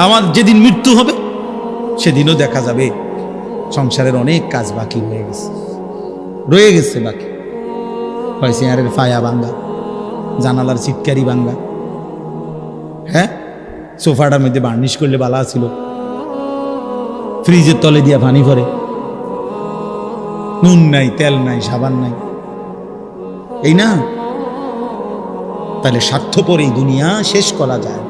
আমার যেদিন মৃত্যু হবে, সেদিনও দেখা যাবে। সংসারের অনেক কাজ বাকি হয়ে গেছে। রয়ে গেছে বাকি। হয় চেয়ারের ফায়া ভাঙ্গা জানালার চিৎকারি ভাঙ্গা হ্যাঁ? সোফাটার মধ্যে বার্নিশ করলে বালা ছিল। ফ্রিজের তলে দিয়া পানি ভরে। নুন নাই, তেল নাই, সাবান নাই। এই না? তাহলে স্বার্থপর এই দুনিয়া শেষ করা যায়।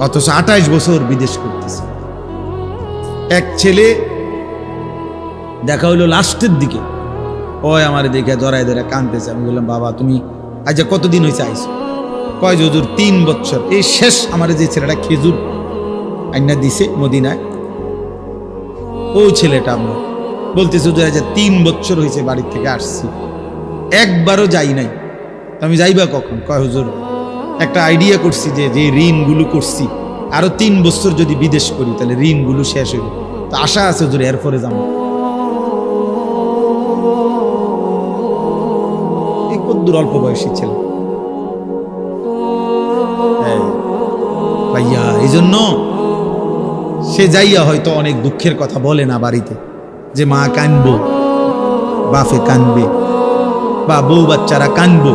অথচ আঠাইশ বছর বিদেশ করতেছে। এক ছেলে দেখা হইল লাস্টের দিকে। ওই আমার দেখে জড়াই ধরে কানতেছে আমি বললাম, বাবা, তুমি আজ কতদিন হয়েছে আইসো কয় যজুর তিন বছর। এই শেষ আমার যে ছেলেটা খেজুর আইনা দিছে মদিনায় ও ছেলেটা আমরা বলতেছে, হুজুর, আজ তিন বছর হয়েছে বাড়ির থেকে আসছি। একবারও যাই নাই। আমি যাইবা কখন? কয়, হুজুর একটা আইডিয়া করছি যে যে ঋণগুলো করছি। আরও তিন বছর যদি বিদেশ করি তাহলে ঋণগুলো শেষ হইব। তো আশা আছে হুজুর এরপরে যাব। কদ্দুর অল্প বয়সী ছেলে। এই, ভাইয়া এই জন্য সে যাইয়া হয়তো অনেক দুঃখের কথা বলে না বাড়িতে যে মা কানবো বাফে কানবে বা বউ বাচ্চারা কানবো।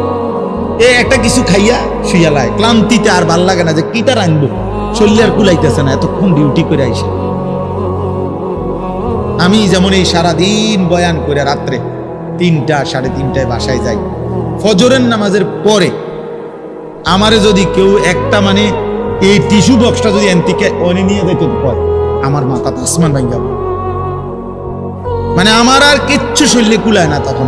এ একটা কিছু খাইয়া শুয়ালায় ক্লান্তিতে আর ভালো লাগে না যে কিটা রাখব শরীরে কুলাইতেছে না, এতক্ষণ ডিউটি করে আইসে। আমি যেমন এই সারাদিন বয়ান করে রাত্রে তিনটা, সাড়ে তিনটায় বাসায় যাই। ফজরের নামাজের পরে আমারে যদি কেউ একটা মানে এই টিস্যু বক্সটা যদি এনতিকে অনে নিয়ে যেত পর আমার মাথা আসমান ভাঙ্গা। মানে আমার আর কিচ্ছু শরীরে কুলায় না তখন।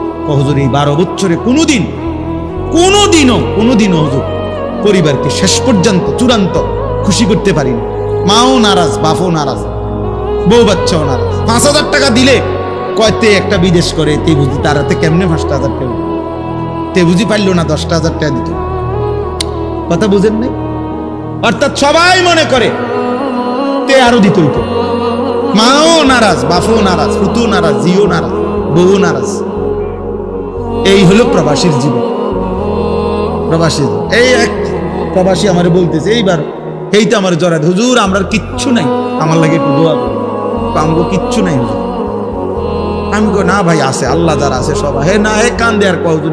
হুজুর, এই বারো বছরে কোনোদিন, কোনোদিনও কোনোদিনও হুজুর, পরিবারকে শেষ পর্যন্ত, চূড়ান্ত খুশি করতে পারিনি। মাও নারাজ, বাপও নারাজ, বউ বাচ্চাও নারাজ। পাঁচ হাজার টাকা দিলে কয়তে একটা বিদেশ করে, তে বুঝি তারাতে কেমনে পাঁচটা হাজার টাকা? তে বুঝি পারল না দশটা হাজার টাকা দিত। কথা বুঝেন নাই? অর্থাৎ সবাই মনে করে, তে আরও দিত মাও নারাজ, বাপও নারাজ ফুতু নারাজ জিও নারাজ বউ নারাজ। এই হলো প্রবাসীর জীবন। প্রবাসী, এই এক প্রবাসী আমার বলতেছে, এইবার এই তো আমার জড়াতে হুজুর, আমরা কিচ্ছু নাই। আমার লাগে একটু দোয়া আমাকে কিচ্ছু নাই হুজুর। আমি না ভাই, আছে, আল্লাহ যারা আছে সবাই হে না, হে কান্দে আর কজন